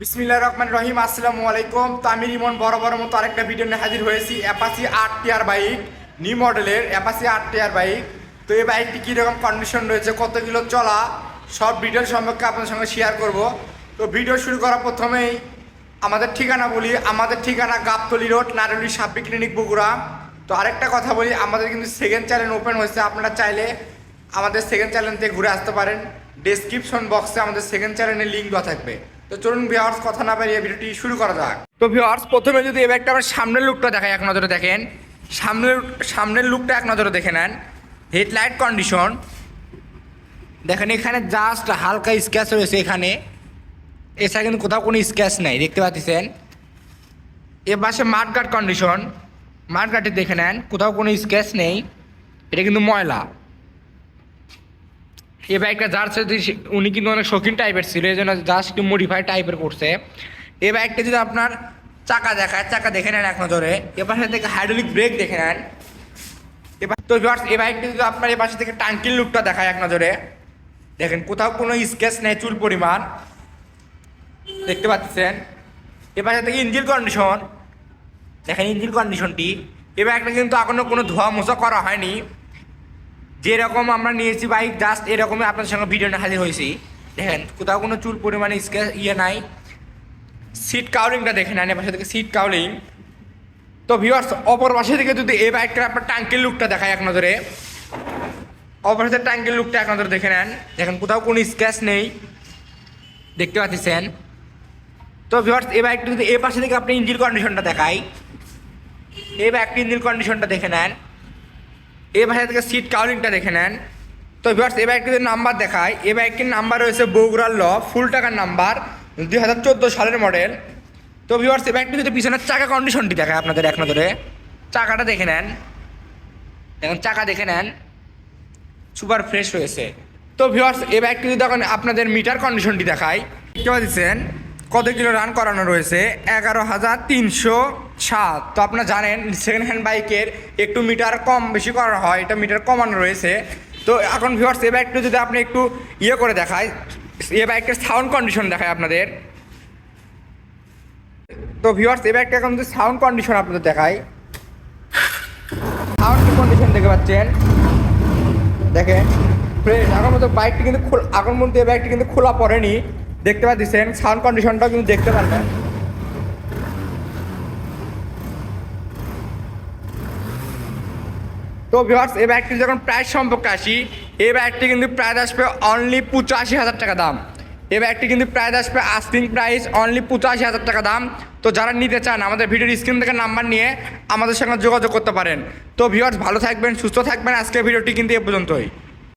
বিসমিল্লাহ রহমান রহিম আসসালামু আলাইকুম তো আমি রিমন বড় বড় মতো আরেকটা ভিডিও নিয়ে হাজির হয়েছি অ্যাপাসি আট টিয়ার বাইক নিউ মডেলের অ্যাপাসি আট টিয়ার বাইক তো এই বাইকটি কীরকম কন্ডিশন রয়েছে, কত কিলো চলা, সব ডিটেল সম্পর্কে আপনার সঙ্গে শেয়ার করব। তো ভিডিও শুরু করার প্রথমেই আমাদের ঠিকানা বলি। আমাদের ঠিকানা গাবতলি রোড নারুলি সাব্বি ক্লিনিক বগুড়া। তো আরেকটা কথা বলি, আমাদের কিন্তু সেকেন্ড চ্যানেল ওপেন হয়েছে। আপনারা চাইলে আমাদের সেকেন্ড চ্যানেল থেকে ঘুরে আসতে পারেন। ডেসক্রিপশন বক্সে আমাদের সেকেন্ড চ্যানেলের লিঙ্ক দেওয়া থাকবে। তো চলুন ভিওয়ার্স কথা না বাড়িয়ে ভিডিওটি শুরু করা যাক। তো ভিওয়ার্স প্রথমে যদি এবার একটা আমার সামনের লুকটা দেখাই, এক নজরে দেখেন। সামনের সামনের লুকটা এক নজরে দেখে নেন। হেডলাইট কন্ডিশন দেখেন, এখানে জাস্ট হালকা স্ক্যাচ রয়েছে এখানে। এছাড়া কিন্তু কোথাও কোনো স্ক্যাচ নাই, দেখতে পাচ্ছেন? এ পাশে মাঠগার্ড কন্ডিশন মাঠগার্ডে দেখে নেন, কোথাও কোনো স্ক্যাচ নেই। এটা কিন্তু ময়লা। এই বাইকটা যার সাথে উনি কিন্তু অনেক শৌখিন টাইপের ছিল, এই জন্য জাস্ট একটু মডিফাই টাইপের করছে এই বাইকটা যদি আপনার চাকা দেখায়, চাকা দেখে নেন এক নজরে, এ পাশে থেকে হাইড্রোলিক ব্রেক দেখে নেন। এবার তো ভিউয়ার্স এই বাইকটা যদি আপনার এই পাশে থেকে টাঙ্কির লুকটা দেখায় এক নজরে, দেখেন কোথাও কোনো স্কেচ নেই, চুল পরিমাণ। দেখতে পাচ্ছেন? এ থেকে ইঞ্জিন কন্ডিশন দেখেন ইঞ্জিন কন্ডিশনটি এ বাইকটা কিন্তু এখনও কোনো ধোয়া মোছা করা হয়নি। যেরকম আমরা নিয়েছি বাইক জাস্ট এরকমই আপনাদের সঙ্গে ভিডিও নিয়ে হাজির হয়েছি। দেখেন, কোথাও কোনো চুল পরিমাণে স্কেচ ইয়ে নাই। সিট কাউলিংটা দেখে নেন এপাশে থেকে সিট কাউলিং তো ভিউয়ার্স অপর পাশে থেকে যদি এই বাইকটার আপনার টাঙ্কির লুকটা দেখায় এক নজরে। অপর পাশে টাঙ্কির লুকটা এক নজরে দেখে নেন। দেখেন, কোথাও কোনো স্ক্র্যাচ নেই। দেখতে পাচ্ছেন? তো ভিউয়ার্স এই বাইকটা যদি এই পাশে থেকে আপনি ইঞ্জিন কন্ডিশনটা দেখাই। এই বাইকটির ইঞ্জিন কন্ডিশনটা দেখে নেন। এই ভাষা থেকে সিট কাউলিংটা দেখে নেন। তো ভিউয়ার্স এ বাইকটির নাম্বার দেখায়। এ বাইকটির নাম্বার রয়েছে বগুড়ার ল ফুল টাকার নাম্বার দুই হাজার চোদ্দ সালের মডেল তো ভিউয়ার্স এ বাইকটি যদি পিছনের চাকা কন্ডিশনটি দেখায় আপনাদের এক নজরে। চাকাটা দেখে নেন। এখন চাকা দেখে নেন। সুপার ফ্রেশ রয়েছে তো ভিউয়ার্স এ বাইকটি যদি এখন আপনাদের মিটার কন্ডিশনটি দেখায়। দেখতে কত কিলো রান করানো রয়েছে? এগারো হাজার তিনশো সাত তো আপনারা জানেন সেকেন্ড হ্যান্ড বাইকের একটু মিটার কম বেশি করা হয়, এটা মিটার কমানো রয়েছে। তো এখন ভিউয়ার্স এ বাইকটা যদি আপনি একটু ইয়ে করে দেখায় এ বাইকটার সাউন্ড কন্ডিশন দেখায় আপনাদের। তো ভিউয়ার্স এ বাইকটা এখন সাউন্ড কন্ডিশন আপনাদের দেখায় সাউন্ড কন্ডিশন দেখতে পাচ্ছেন? দেখেন ফ্রেশ এখন মতো বাইকটি কিন্তু খোল- এখন মধ্যে বাইকটি কিন্তু খোলা পড়েনি। দেখতে পাচ্ছেন সাউন্ড কন্ডিশনটাও কিন্তু দেখতে পারবেন। তো ভিভার্স এই ব্যাগটি যখন প্রাইস সম্পর্কে আসি, এই ব্যাগটি কিন্তু প্রাইস আসবে অনলি পঁচাশি হাজার টাকা দাম। এই ব্যাগটি কিন্তু প্রাইস আসবে আস্কিং প্রাইস অনলি পঁচাশি হাজার টাকা দাম। তো যারা নিতে চান, আমাদের ভিডিওর স্ক্রিন থেকে নাম্বার নিয়ে আমাদের সঙ্গে যোগাযোগ করতে পারেন। তো ভিউয়ার্স ভালো থাকবেন, সুস্থ থাকবেন। আজকের ভিডিওটি কিন্তু এ পর্যন্তই।